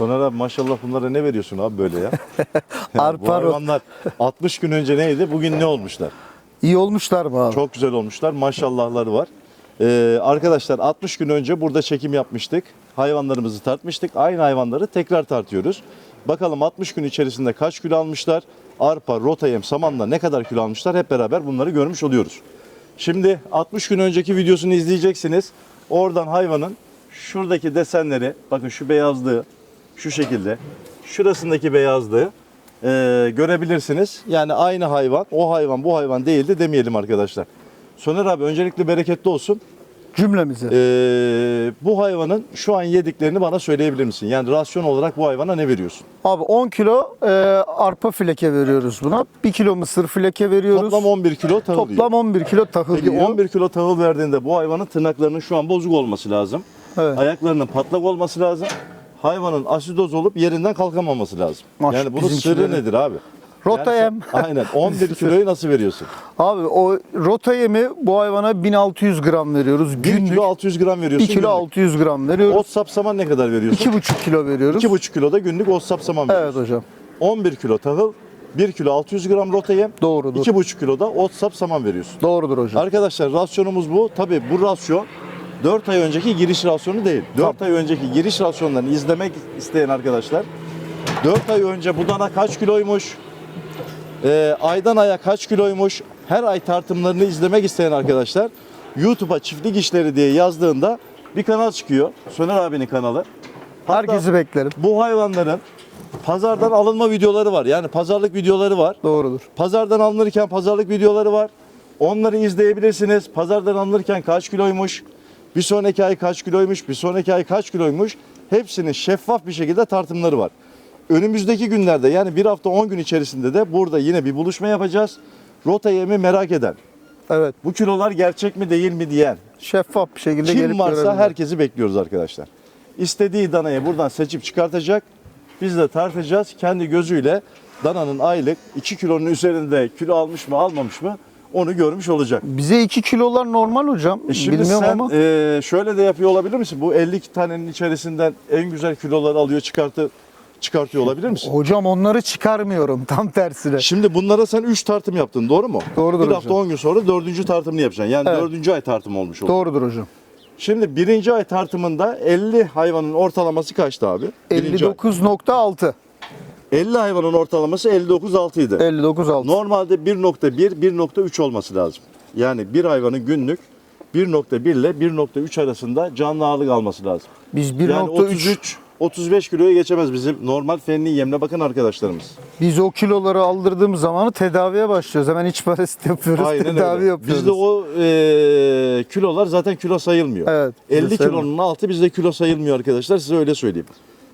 Soner abi maşallah bunlara ne veriyorsun abi böyle ya? Ya Arpa bu hayvanlar 60 gün önce neydi? Bugün ne olmuşlar? İyi olmuşlar mı abi? Çok güzel olmuşlar. Maşallahları var. Ee, arkadaşlar 60 gün önce burada çekim yapmıştık. Hayvanlarımızı tartmıştık. Aynı hayvanları tekrar tartıyoruz. Bakalım 60 gün içerisinde kaç kilo almışlar? Arpa, rotayem, samanla ne kadar kilo almışlar? Hep beraber bunları görmüş oluyoruz. Şimdi 60 gün önceki videosunu izleyeceksiniz. Oradan hayvanın şuradaki desenleri, bakın şu beyazlığı şu şekilde, şurasındaki beyazlığı e, görebilirsiniz. Yani aynı hayvan, o hayvan bu hayvan değildi demeyelim arkadaşlar. Soner abi öncelikle bereketli olsun. Cümlemizi. E, bu hayvanın şu an yediklerini bana söyleyebilir misin? Yani rasyon olarak bu hayvana ne veriyorsun? Abi 10 kilo e, arpa fileke veriyoruz buna. 1 kilo mısır fileke veriyoruz. Toplam 11 kilo tahıl yiyor. Toplam 11 kilo tahıl Peki yiyor. 11 kilo tahıl verdiğinde bu hayvanın tırnaklarının şu an bozuk olması lazım. Evet. Ayaklarının patlak olması lazım. Hayvanın asidoz olup yerinden kalkamaması lazım. Maş- yani bunun sırrı nedir abi? Rota Yani yem. sen- aynen 11 kiloyu nasıl veriyorsun? Abi o rota yemi bu hayvana 1600 gram veriyoruz. 1 Günlük kilo 600 gram veriyorsun. 1 kilo günlük. 600 gram veriyoruz. Ot sapsaman ne kadar veriyorsun? 2,5 kilo veriyoruz. 2,5 kilo da günlük ot sapsaman Evet veriyorsun. hocam. 11 kilo tahıl, 1 kilo 600 gram rota yem, Doğrudur. 2,5 kilo da ot sapsaman veriyorsun. Doğrudur hocam. Arkadaşlar rasyonumuz bu. Tabi bu rasyon 4 ay önceki giriş rasyonu değil. 4 ay önceki giriş rasyonlarını izlemek isteyen arkadaşlar 4 ay önce bu dana kaç kiloymuş? Ee, aydan aya kaç kiloymuş? Her ay tartımlarını izlemek isteyen arkadaşlar YouTube'a çiftlik işleri diye yazdığında bir kanal çıkıyor. Soner abinin kanalı. Hatta Herkesi beklerim. bu hayvanların pazardan alınma videoları var. Yani pazarlık videoları var. Doğrudur. Pazardan alınırken pazarlık videoları var. Onları izleyebilirsiniz. Pazardan alınırken kaç kiloymuş, bir sonraki ay kaç kiloymuş, bir sonraki ay kaç kiloymuş. Hepsinin şeffaf bir şekilde tartımları var. Önümüzdeki günlerde yani bir hafta 10 gün içerisinde de burada yine bir buluşma yapacağız. Rota yemi merak eden, Evet. bu kilolar gerçek mi değil mi diyen, Şeffaf bir şekilde kim gelip varsa görebilirler. herkesi bekliyoruz arkadaşlar. İstediği danayı buradan seçip çıkartacak. Biz de tartacağız. Kendi gözüyle dananın aylık 2 kilonun üzerinde kilo almış mı almamış mı onu görmüş olacak. Bize 2 kilolar normal hocam. E şimdi Bilmiyorum sen ama. e, şöyle de yapıyor olabilir misin? Bu 52 tanenin içerisinden en güzel kiloları alıyor çıkartı çıkartıyor olabilir misin? Hocam onları çıkarmıyorum tam tersine. Şimdi bunlara sen 3 tartım yaptın doğru mu? Doğrudur Bir hafta hocam. 10 gün sonra 4. tartımını yapacaksın. Yani Evet. 4. ay tartım olmuş oldu. Doğrudur hocam. Şimdi birinci ay tartımında 50 hayvanın ortalaması kaçtı abi? Birinci ay. 59.6. 50 hayvanın ortalaması 59.6 idi. 59.6. Normalde 1.1, 1.3 olması lazım. Yani bir hayvanın günlük 1.1 ile 1.3 arasında canlı ağırlık alması lazım. Biz Yani 1.3 33 35 kiloya geçemez bizim normal fenli yemle bakın arkadaşlarımız. biz o kiloları aldırdığımız zaman tedaviye başlıyoruz. Hemen iç parazit yapıyoruz. Aynen tedavi öyle. yapıyoruz. Bizde o e, kilolar zaten kilo sayılmıyor. Evet, 50 bizde sayılmıyor. kilonun altı bizde kilo sayılmıyor arkadaşlar size öyle söyleyeyim.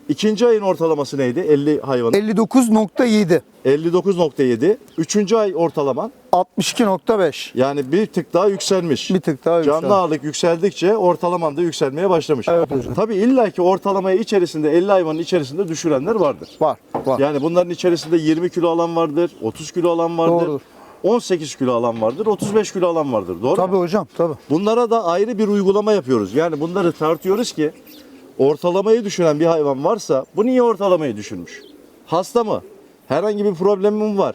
İkinci ayın ortalaması neydi? 50 hayvanın. 59.7. 59.7. Üçüncü ay ortalaman 62.5. yani bir tık daha yükselmiş. Bir tık daha Canlı yükseldi. ağırlık yükseldikçe ortalaman da yükselmeye başlamış. Evet hocam. Tabii illaki ortalamayı içerisinde 50 hayvanın içerisinde düşürenler vardır. Var. Var. Yani bunların içerisinde 20 kilo alan vardır, 30 kilo alan vardır. Doğrudur. 18 kilo alan vardır, 35 kilo alan vardır. Doğru mu? Tabii hocam tabii. Bunlara da ayrı bir uygulama yapıyoruz. Yani bunları tartıyoruz ki ortalamayı düşüren bir hayvan varsa bu niye ortalamayı düşürmüş? Hasta mı? Herhangi bir problemi mi var?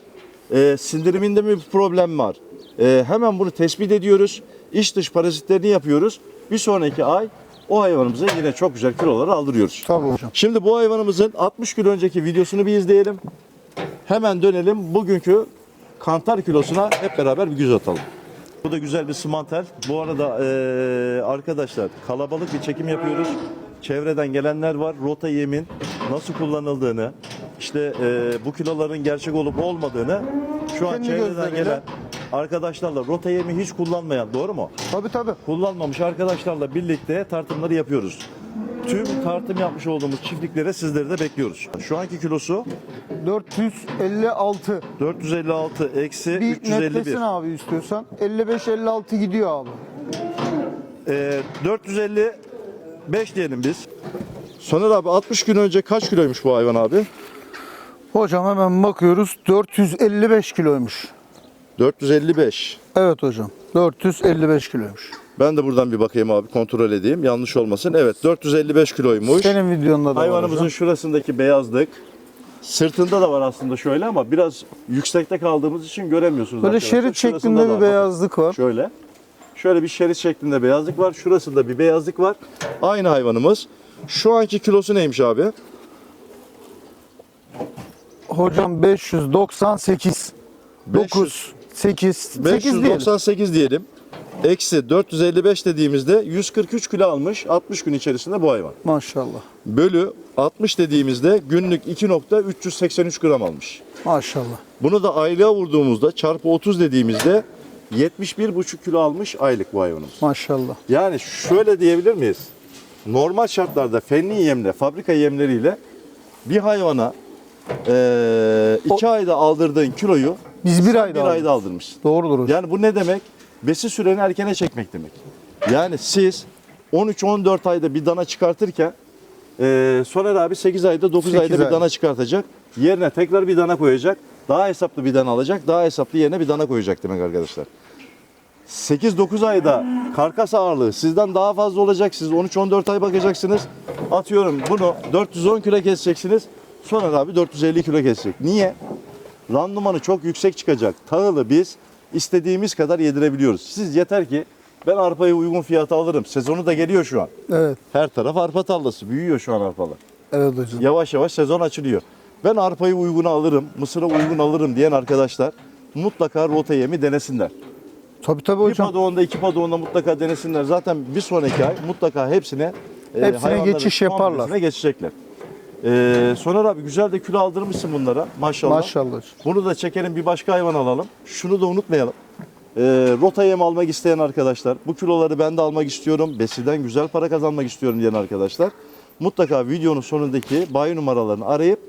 Ee, sindiriminde mi bir problem var? Ee, hemen bunu tespit ediyoruz. İç dış parazitlerini yapıyoruz. Bir sonraki ay o hayvanımıza yine çok güzel kiloları aldırıyoruz. Tabii hocam. Şimdi bu hayvanımızın 60 kilo önceki videosunu bir izleyelim. Hemen dönelim bugünkü kantar kilosuna hep beraber bir göz atalım. Bu da güzel bir simantel. Bu arada eee, arkadaşlar kalabalık bir çekim yapıyoruz. Çevreden gelenler var. Rota yemin nasıl kullanıldığını, işte eee, bu kiloların gerçek olup olmadığını şu an Kendi çevreden gözleriyle. gelen arkadaşlarla rota yemi hiç kullanmayan doğru mu? Tabii tabii. kullanmamış arkadaşlarla birlikte tartımları yapıyoruz. Tüm tartım yapmış olduğumuz çiftliklere sizleri de bekliyoruz. Şu anki kilosu 456. 456 eksi Bir 351. netlesin abi istiyorsan. 55-56 gidiyor abi. Ee, 455 diyelim biz. Soner abi 60 gün önce kaç kiloymuş bu hayvan abi? Hocam hemen bakıyoruz. 455 kiloymuş. 455. Evet hocam. 455 kiloymuş. Ben de buradan bir bakayım abi kontrol edeyim. Yanlış olmasın. Evet 455 kiloymuş. Senin videonda da var Hayvanımızın hocam. şurasındaki beyazlık. Sırtında da var aslında şöyle ama biraz yüksekte kaldığımız için göremiyorsunuz. Böyle arkadaşlar. şerit Şurasında şeklinde bir var. beyazlık var. Şöyle. Şöyle bir şerit şeklinde beyazlık var. Şurasında bir beyazlık var. Aynı hayvanımız. Şu anki kilosu neymiş abi? Hocam 598. 9, 8, 8 diyelim. 598 diyelim. Eksi 455 dediğimizde 143 kilo almış 60 gün içerisinde bu hayvan. Maşallah. Bölü 60 dediğimizde günlük 2.383 gram almış. Maşallah. Bunu da aylığa vurduğumuzda çarpı 30 dediğimizde 71,5 kilo almış aylık bu hayvanımız. Maşallah. Yani şöyle diyebilir miyiz? Normal şartlarda fenli yemle, fabrika yemleriyle bir hayvana eee iki ayda aldırdığın kiloyu Biz bir ayda bir aldık. ayda aldırmışsın. Doğrudur. Yani bu ne demek? Besi süreni erkene çekmek demek. Yani siz 13-14 ayda bir dana çıkartırken eee Soner abi 8 ayda 9 Sekiz ayda bir ay. dana çıkartacak. Yerine tekrar bir dana koyacak. Daha hesaplı bir dana alacak. Daha hesaplı yerine bir dana koyacak demek arkadaşlar. 8-9 ayda karkas ağırlığı sizden daha fazla olacak. Siz 13-14 ay bakacaksınız. Atıyorum bunu 410 kilo keseceksiniz. Sonra abi 450 kilo kesecek. Niye? Randımanı çok yüksek çıkacak. Tahılı biz istediğimiz kadar yedirebiliyoruz. Siz yeter ki ben arpayı uygun fiyata alırım. Sezonu da geliyor şu an. Evet. Her taraf arpa tarlası. Büyüyor şu an arpalar. Evet hocam. Yavaş yavaş sezon açılıyor. Ben arpayı uyguna alırım, mısıra uygun alırım diyen arkadaşlar mutlaka rota yemi denesinler. Tabii tabii Bir hocam. padoğunda iki padoğunda mutlaka denesinler. Zaten bir sonraki ay mutlaka hepsine e, Hepsine hayvanların geçiş yaparlar. komplesine geçecekler. E, Soner abi güzel de kilo aldırmışsın bunlara maşallah. Maşallah. Bunu da çekelim bir başka hayvan alalım. Şunu da unutmayalım. E, rota yem almak isteyen arkadaşlar, bu kiloları ben de almak istiyorum, besiden güzel para kazanmak istiyorum diyen arkadaşlar mutlaka videonun sonundaki bayi numaralarını arayıp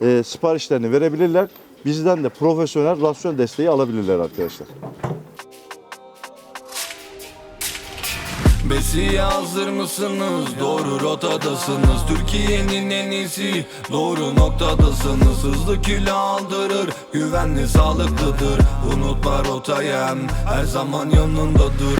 e, siparişlerini verebilirler. Bizden de profesyonel rasyon desteği alabilirler arkadaşlar. Besiye hazır mısınız? Doğru rotadasınız. Türkiye'nin en iyisi. Doğru noktadasınız. Hızlı kilo aldırır. Güvenli sağlıklıdır. Unutma rotayem. Her zaman yanındadır